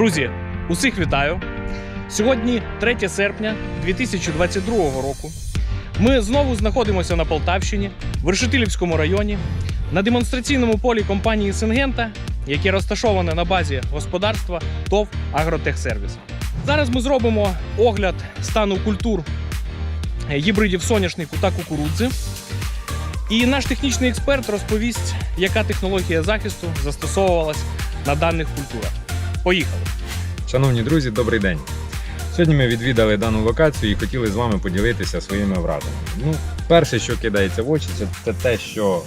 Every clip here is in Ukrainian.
Друзі, усіх вітаю! Сьогодні 3 серпня 2022 року. Ми знову знаходимося на Полтавщині, в Решетилівському районі, на демонстраційному полі компанії Сингента, яке розташоване на базі господарства ТОВ Агротехсервіс. Зараз ми зробимо огляд стану культур гібридів соняшнику та кукурудзи. І наш технічний експерт розповість, яка технологія захисту застосовувалась на даних культурах. Поїхали! Шановні друзі, добрий день. Сьогодні ми відвідали дану локацію і хотіли з вами поділитися своїми враженнями. Ну, перше, що кидається в очі, це, те, що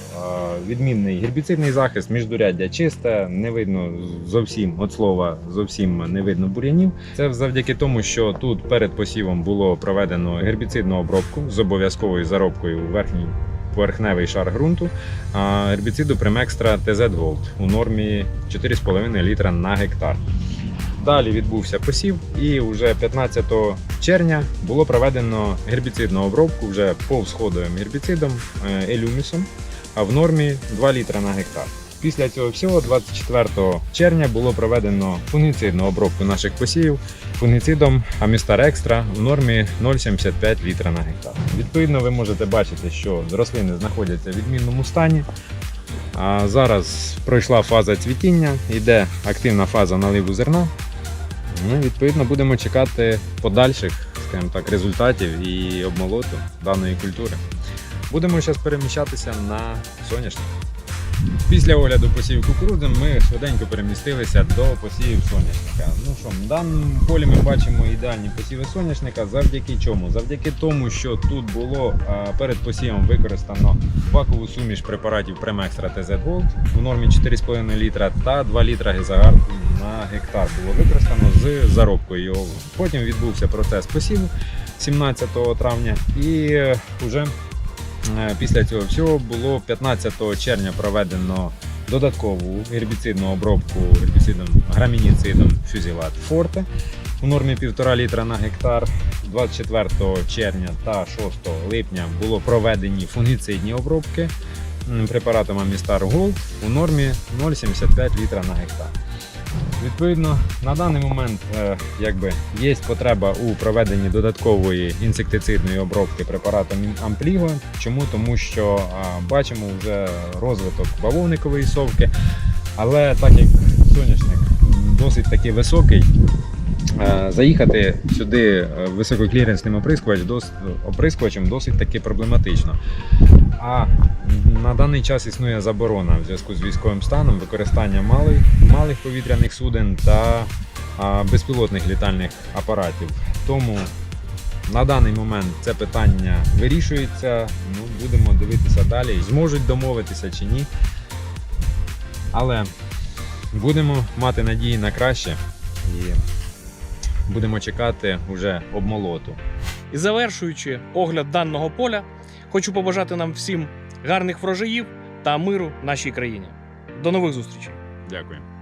відмінний гербіцидний захист, міждуряддя чисте, не видно зовсім, от слова, зовсім не видно бур'янів. Це завдяки тому, що тут перед посівом було проведено гербіцидну обробку з обов'язковою заробкою у верхній поверхневий шар ґрунту гербіциду Primextra TZ Gold у нормі 4,5 літра на гектар. Далі відбувся посів, і вже 15 червня було проведено гербіцидну обробку вже повсходовим гербіцидом е, елюмісом, в нормі 2 літра на гектар. Після цього всього, 24 червня, було проведено фунгіцидну обробку наших посівів фунгіцидом Амістар Екстра в нормі 0,75 літра на гектар. Відповідно, ви можете бачити, що рослини знаходяться в відмінному стані. А зараз пройшла фаза цвітіння, йде активна фаза наливу зерна. Ну, відповідно, будемо чекати подальших скажімо так, результатів і обмолоту даної культури. Будемо зараз переміщатися на соняшник. Після огляду посівів кукурудзи ми швиденько перемістилися до посівів соняшника. Ну що, на даному полі ми бачимо ідеальні посіви соняшника. Завдяки чому? Завдяки тому, що тут було перед посівом використано бакову суміш препаратів Premextra TZ Gold в нормі 4,5 літра та 2 літра гезагар на гектар було використано з заробкою його. Потім відбувся процес посіву 17 травня і вже Е, Після цього всього було 15 червня проведено додаткову гербіцидну обробку гербіцидом грамініцидом Фюзілат Форте у нормі 1,5 літра на гектар. 24 червня та 6 липня було проведені фунгіцидні обробки м, препаратом Амістар Gold у нормі 0,75 літра на гектар. Відповідно, на даний момент е, якби, є потреба у проведенні додаткової інсектицидної обробки препаратом Ампліго. Чому? Тому що бачимо вже розвиток бавовникової совки, але так як соняшник досить таки високий, е, заїхати сюди е, висококліренсним оприскувачем досить таки проблематично. А на даний час існує заборона в зв'язку з військовим станом використання малих, малих повітряних суден та безпілотних літальних апаратів. Тому на даний момент це питання вирішується. Ну, будемо дивитися далі, зможуть домовитися чи ні. Але будемо мати надії на краще і будемо чекати уже обмолоту. І завершуючи огляд даного поля, хочу побажати нам всім гарних врожаїв та миру нашій країні. До нових зустрічей! Дякую.